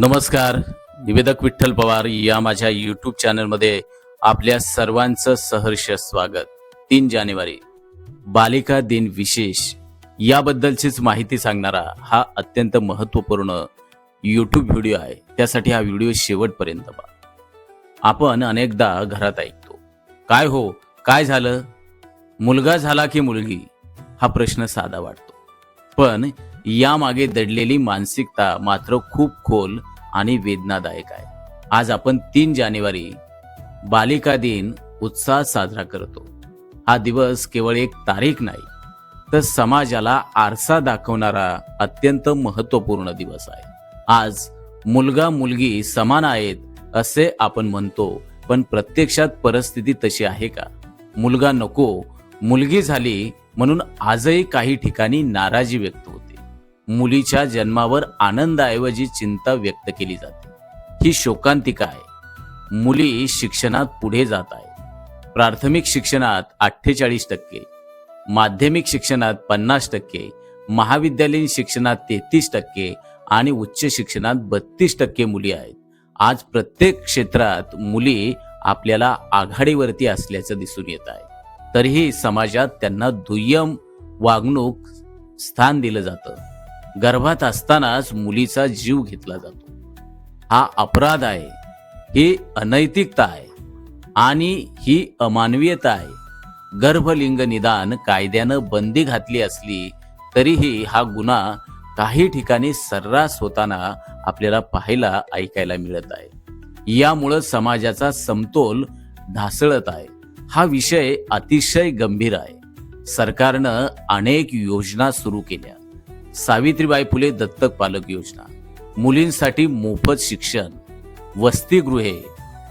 नमस्कार निवेदक विठ्ठल पवार या माझ्या यूट्यूब चॅनलमध्ये आपल्या सर्वांचं सहर्ष स्वागत. तीन जानेवारी बालिका दिन विशेष. याबद्दलचीच माहिती सांगणारा हा अत्यंत महत्त्वपूर्ण यूट्यूब व्हिडिओ आहे. त्यासाठी हा व्हिडिओ शेवटपर्यंत पहा. आपण अनेकदा घरात ऐकतो. काय हो? काय झालं? मुलगा झाला की मुलगी? हा प्रश्न साधा वाटतो. पण यामागे दडलेली मानसिकता मात्र खूप खोल आणि वेदनादायक आहे. आज आपण तीन जानेवारी बालिका दिन उत्साहात साजरा करतो. हा दिवस केवळ एक तारीख नाही तर समाजाला आरसा दाखवणारा अत्यंत महत्त्वपूर्ण दिवस आहे. आज मुलगा मुलगी समान आहेत असे आपण म्हणतो पण प्रत्यक्षात परिस्थिती तशी आहे का? मुलगा नको मुलगी झाली म्हणून आजही काही ठिकाणी नाराजी व्यक्त मुलीच्या जन्मावर आनंदाऐवजी चिंता व्यक्त केली जाते. ही शोकांतिका आहे. मुली शिक्षणात पुढे जात आहे प्राथमिक शिक्षणात अठ्ठेचाळीस टक्के माध्यमिक शिक्षणात पन्नास टक्के महाविद्यालयीन शिक्षणात तेहतीस टक्के आणि उच्च शिक्षणात बत्तीस टक्के मुली आहेत. आज प्रत्येक क्षेत्रात मुली आपल्याला आघाडीवरती असल्याचं दिसून येत आहे. तरीही समाजात त्यांना दुय्यम वागणूक स्थान दिलं जातं. गर्भात असतानाच मुलीचा जीव घेतला जातो. हा अपराध आहे ही अनैतिकता आहे आणि ही अमानवीयता आहे. गर्भलिंग निदान कायद्यानं बंदी घातली असली तरीही हा गुन्हा काही ठिकाणी सर्रास होताना आपल्याला पाहायला ऐकायला मिळत आहे. यामुळं समाजाचा समतोल ढासळत आहे. हा विषय अतिशय गंभीर आहे. सरकारनं अनेक योजना सुरू केल्या. सावित्रीबाई फुले दत्तक पालक योजना. मुलींसाठी मोफत शिक्षण वसतिगृहे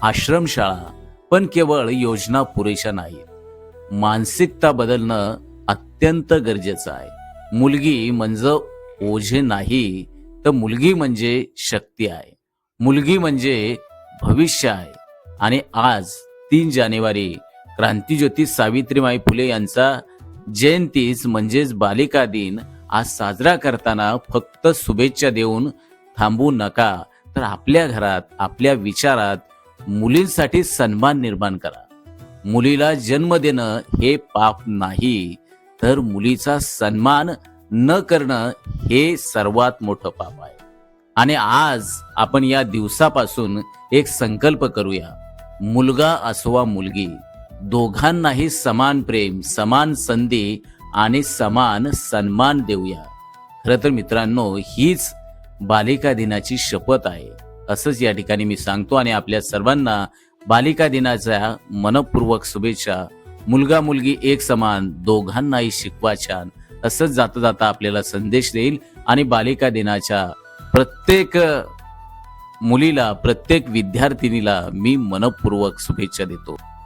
आश्रमशाळा पण केवळ योजना पुरेशा नाहीत. मानसिकता बदलणं अत्यंत गरजेचं आहे. मुलगी म्हणजे ओझे नाही तर मुलगी म्हणजे शक्ती आहे. मुलगी म्हणजे भविष्य आहे. आणि आज तीन जानेवारी क्रांतीज्योती सावित्रीबाई फुले यांचा जयंतीच म्हणजेच बालिका दिन आज साजरा करताना फक्त शुभेच्छा देऊन थांबू नका. तर आपल्या घरात आपल्या विचारात मुलींसाठी सन्मान निर्माण करा. मुलीला जन्म देणं हे पाप नाही तर मुलीचा सन्मान न करणं हे सर्वात मोठं पाप आहे. आणि आज आपण या दिवसापासून एक संकल्प करूया. मुलगा असवा मुलगी दोघांनाही समान प्रेम समान संधी आणि समान सन्मान देऊया. खरं तर मित्रांनो हीच बालिका दिनाची शपथ आहे. असंच या ठिकाणी मी सांगतो आणि आपल्या सर्वांना बालिका दिनाच्या मनपूर्वक शुभेच्छा. मुलगा मुलगी एक समान दोघांनाही शिकवा छान. असंच जाता जाता आपल्याला संदेश देईल आणि बालिका दिनाच्या प्रत्येक मुलीला प्रत्येक विद्यार्थिनीला मी मनपूर्वक शुभेच्छा देतो.